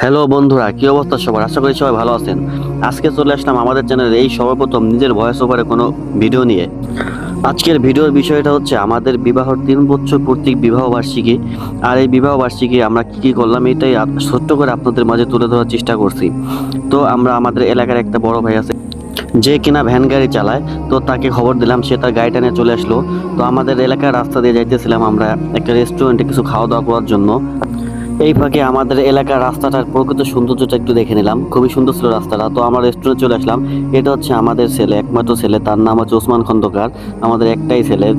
Hello বন্ধুরা, কি অবস্থা সবার? আশা করি সবাই ভালো আছেন। আজকে চলে আসলাম আমাদের চ্যানেলে এই সর্বপ্রথম নিজের ভয়েস ওভারে কোনো ভিডিও নিয়ে। আজকের ভিডিওর বিষয়টা হচ্ছে আমাদের বিবাহর তিন বছর প্রতীক বিবাহ বার্ষিকী। আর এই বিবাহ বার্ষিকী আমরা কী কী করলাম এটাই ছোট্ট করে আপনাদের মাঝে তুলে ধরার চেষ্টা করছি। তো আমরা আমাদের এলাকার একটা বড় ভাই আছে, যে কিনা ভ্যান গাড়ি চালায়, তো তাকে খবর দিলাম, সে তার গাড়িটা নিয়ে চলে আসলো। তো আমাদের এলাকার রাস্তা দিয়ে যাইতেছিলাম আমরা একটা রেস্টুরেন্টে কিছু খাওয়া দাওয়া করার জন্য। এই ফাঁকে আমাদের এলাকার রাস্তাটার প্রকৃত সৌন্দর্যটা একটু দেখে নিলাম। খুবই সুন্দর ছিল রাস্তাটা। তো আমরা রেস্টুরেন্টে চলে আসলাম। এটা হচ্ছে আমাদের ছেলে, একমাত্র ছেলে। তার নাম হচ্ছে ওসমান খন্দকার। আমাদের একটাই ছেলে।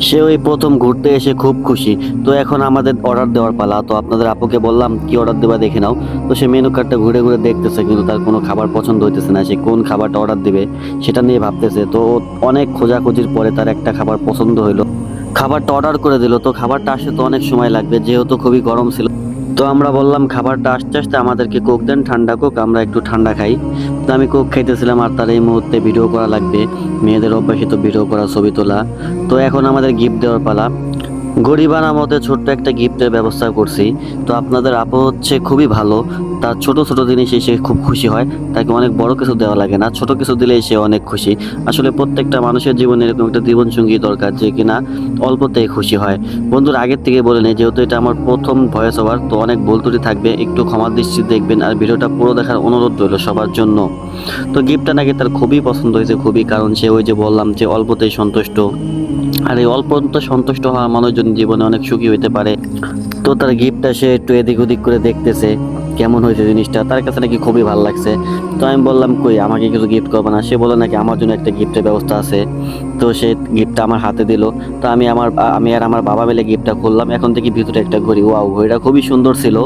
সে ওই প্রথম ঘুরতে এসে খুব খুশি। তো এখন আমাদের অর্ডার দেওয়ার পালা। তো আপনাদের আপুকে বললাম, কি অর্ডার দেবা দেখে নাও। তো সে মেনু কার্ডটা ঘুরে ঘুরে দেখতেছে, কিন্তু তার কোনো খাবার পছন্দ হইতেছে না। সে কোন খাবারটা অর্ডার দেবে, সেটা নিয়ে ভাবতেছে। তো অনেক খোঁজাখুঁজির পরে তার একটা খাবার পছন্দ হইল। খাবারটা অর্ডার করে দিল। তো খাবারটা আসতে তো অনেক সময় লাগবে, যেহেতু খুবই গরম ছিল। তো আমরা বললাম, খাবারটা আসতে আসতে আমাদেরকে কোক দেন, ঠান্ডা কোক আমরা একটু ঠান্ডা খাই। তো আমি কোক খাইতেছিলাম আর তার এই মুহূর্তে ভিডিও করা লাগবে। মেয়েদের অভ্যাসে তো ভিডিও করা ছবি তোলা। তো এখন আমাদের গিফট দেওয়ার পালা। গরিবানা মতে ছোট্ট একটা গিফটের ব্যবস্থা করছি। তো আপনাদের আপু হচ্ছে খুবই ভালো। তার ছোট ছোট জিনিস সে খুব খুশি হয়। তাকে অনেক বড় কিছু দেওয়া লাগে না। ছোট কিছু দিলে সে অনেক খুশি। আসলে প্রত্যেকটা মানুষের জীবনে এরকম একটা জীবনসঙ্গী দরকার যে কিনা অল্পতেই খুশি হয়। বন্ধুর, আগের থেকে বলে নেই, যেহেতু এটা আমার প্রথম ভয়েস ওভার তো অনেক ভুল ত্রুটি থাকবে। একটু ক্ষমা দৃষ্টি দেখবেন আর ভিডিওটা পুরো দেখার অনুরোধ রইল সবার জন্য। তো গিফটটা নাকি তার খুবই পছন্দ হয়েছে, খুবই। কারণ সে ওই যে বললাম যে অল্পতেই সন্তুষ্ট। আর এই অল্পতে সন্তুষ্ট হওয়া মানুষজন জীবনে অনেক সুখী হইতে পারে। তো তার গিফটটা সে একটু এদিক ওদিক করে দেখতেছে, কেমন হয়েছে জিনিসটা, তার কাছে নাকি খুবই ভালো লাগছে। তো আমি বললাম, কই, আমাকে কিছু গিফট করবে না? সে বলল, নাকি আমার জন্য একটা গিফটের ব্যবস্থা আছে। তো সে গিফটটা আমার হাতে দিল। তো আমি আমার, আমি আর আমার বাবা মিলে গিফটটা খুললাম। এখন থেকে ভিতরে একটা ঘড়ি। ওয়াও, ঘড়িটা খুবই সুন্দর ছিল।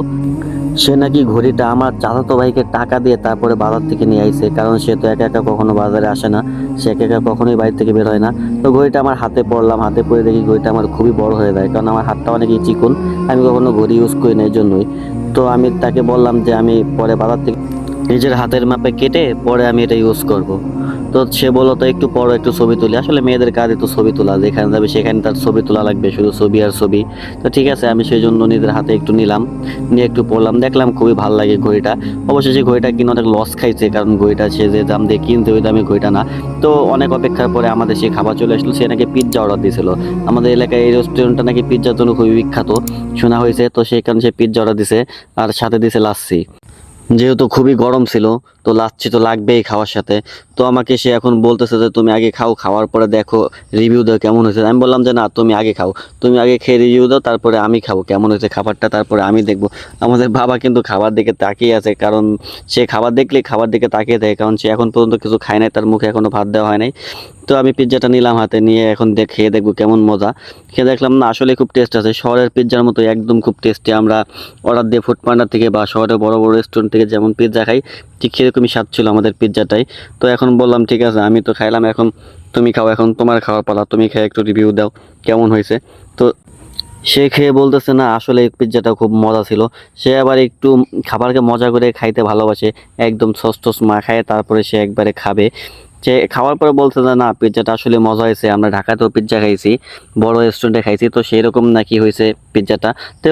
সে নাকি ঘড়িটা আমার চাচাতো ভাইকে টাকা দিয়ে তারপরে বাজার থেকে নিয়ে আইছে, কারণ সে তো একা একা কখনো বাজারে আসে না, সে একা একা কখনোই বাড়ি থেকে বের হয় না। তো ঘড়িটা আমার হাতে পড়লাম, হাতে পড়ে দেখি ঘড়িটা আমার খুবই বড় হয়ে যায়, কারণ আমার হাতটা অনেকই চিকুন, আমি কখনো ঘড়ি ইউজ করি না এই জন্যই তো আমি তাকে বললাম যে আমি পরে বাজার থেকে নিজের হাতের মাপে কেটে পরে আমি এটা ইউজ করব। তো সে বলল, তো একটু পরে একটু ছবি তুলি। আসলে মেয়েদের কাজে তো ছবি তোলা, যেখানে যাবে সেখানে তার ছবি তোলা লাগবে, শুধু ছবি আর ছবি। তো ঠিক আছে, আমি সেই জন্য নিজের হাতে একটু নিলাম, নিয়ে একটু পড়লাম, দেখলাম খুবই ভালো লাগে ঘড়িটা। অবশ্যই সেই ঘড়িটা কিনে অনেক লস খাইছে, কারণ ঘড়িটা সে যে দাম দিয়ে কিনতে ওই দামে ঘড়িটা না। তো অনেক অপেক্ষার পরে আমাদের সে খাবার চলে আসলো, সে নাকি পিৎজা অর্ডার দিয়েছিল। আমাদের এলাকায় এই রেস্টুরেন্টটা নাকি পিৎজার জন্য খুবই বিখ্যাত, শোনা হয়েছে। তো সেই কারণে সে পিৎজা অর্ডার দিছে, আর সাথে দিছে লাচ্ছি। যেহেতু খুবই গরম ছিল, তো লাচ্ছি তো লাগবেই খাওয়ার সাথে। তো আমাকে সে এখন বলতেছে যে, তুমি আগে খাও, খাওয়ার পরে দেখো রিভিউ দাও কেমন হয়েছে। আমি বললাম যে, না, তুমি আগে খাও। তুমি আগে খেয়ে রিভিউ দাও, তারপরে আমি খাব, কেমন হয়েছে খাবারটা, তারপরে আমি দেখব। আমাদের বাবা কিন্তু খাবার দিকে তাকিয়ে আছে, কারণ সে খাবার দেখলে খাবার দিকে তাকিয়ে থাকে, কারণ সে এখন পর্যন্ত কিছু খায় নাই, তার মুখে এখনও ভাত দেওয়া হয় নাই। তো আমি পিৎজাটা নিলাম হাতে, নিয়ে এখন দেখ, খেয়ে দেখব কেমন মজা। খেয়ে দেখলাম না, আসলে খুব টেস্ট আছে। শহরের পিৎজার মতো একদম খুব টেস্টি। আমরা অর্ডার দিয়ে ফুড পান্ডার থেকে বা শহরের বড় বড় রেস্টুরেন্ট থেকে যেমন পিৎজা খাই, ঠিক সেরকমই স্বাদ ছিল আমাদের পিৎজাটাই তো এখন বললাম, ঠিক আছে, আমি তো খাইলাম, এখন তুমি খাও, এখন তোমার খাওয়ার পালা। তুমি খেয়ে একটু রিভিউ দাও, কেমন হয়েছে? তো সে খেয়ে বলতেছে, না, আসলে পিৎজাটা খুব মজা ছিল। সে আবার একটু খাবারকে মজা করে খাইতে ভালোবাসে, একদম সস টস মাখায়, তারপরে সে একবারে খাবে। সে খাওয়ার পরে বলছে যে, না পিৎজাটা আসলে মজা হয়েছে, আমরা ঢাকাতেও পিৎজা খাইছি, বড় রেস্টুরেন্টে খাইছি। তো সেই রকম নাকি হয়েছে পিৎজাটা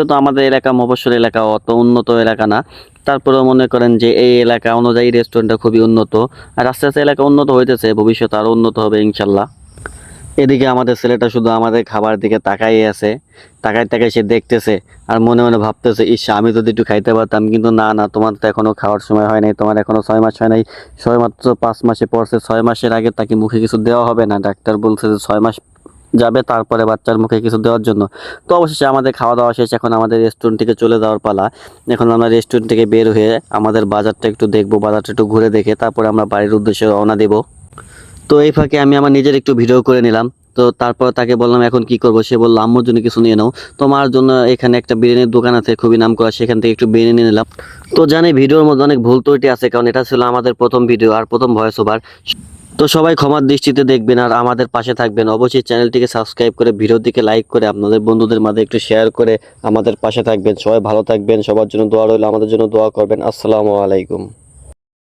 তো আমাদের এলাকা, মফস্বল এলাকা অত উন্নত এলাকা না, তারপরেও মনে করেন যে এই এলাকা অনুযায়ী রেস্টুরেন্টটা খুবই উন্নত। আর আস্তে আস্তে এলাকা উন্নত হইতেছে ভবিষ্যতে আরও উন্নত হবে, ইনশাল্লাহ। এদিকে আমাদের ছেলেটা শুধু আমাদের খাবার দিকে তাকাই আছে। তাকাই তাকাই সে দেখতেছে আর মনে মনে ভাবতেছে, ইস, আমি যদি একটু খাইতে পারতাম। কিন্তু না না, তোমার তো এখনও খাওয়ার সময় হয় নাই, তোমার এখনও ছয় মাস হয় নাই। ছয় মাত্র পাঁচ মাসে পড়ছে, ছয় মাসের আগে তাকে মুখে কিছু দেওয়া হবে না। ডাক্তার বলছে যে ছয় মাস যাবে তারপরে বাচ্চার মুখে কিছু দেওয়ার জন্য। তো অবশেষে আমাদের খাওয়া দাওয়া শেষ, এখন আমাদের রেস্টুরেন্ট থেকে চলে যাওয়ার পালা। এখন আমরা রেস্টুরেন্ট থেকে বের হয়ে আমাদের বাজারটা একটু দেখব, বাজারটা একটু ঘুরে দেখে তারপরে আমরা বাড়ির উদ্দেশ্যে রওনা দেবো। তো এই ফাঁকে আমি আমার নিজের একটু ভিডিও করে নিলাম। তো তারপর তাকে বললাম, এখন কি করব? সে বলল, আম্মুর জন্য কিছু নিয়ে নাও। তোমার জন্য এখানে একটা বিরিয়ানির দোকান আছে, খুবই নাম করা সেখান থেকে একটু বিরিয়ানি নিয়ে নিলাম। তো জানি ভিডিওর মধ্যে অনেক ভুল ত্রুটি আছে, কারণ এটা ছিল আমাদের প্রথম ভিডিও আর প্রথম ভয়েস ওভার তো সবাই ক্ষমার দৃষ্টিতে দেখবেন আর আমাদের পাশে থাকবেন। অবশ্যই চ্যানেলটিকে সাবস্ক্রাইব করে, ভিডিওর দিকে লাইক করে, আপনাদের বন্ধুদের মাঝে একটু শেয়ার করে আমাদের পাশে থাকবেন। সবাই ভালো থাকবেন, সবার জন্য দোয়া রইল, আমাদের জন্য দোয়া করবেন। আসসালামু আলাইকুম।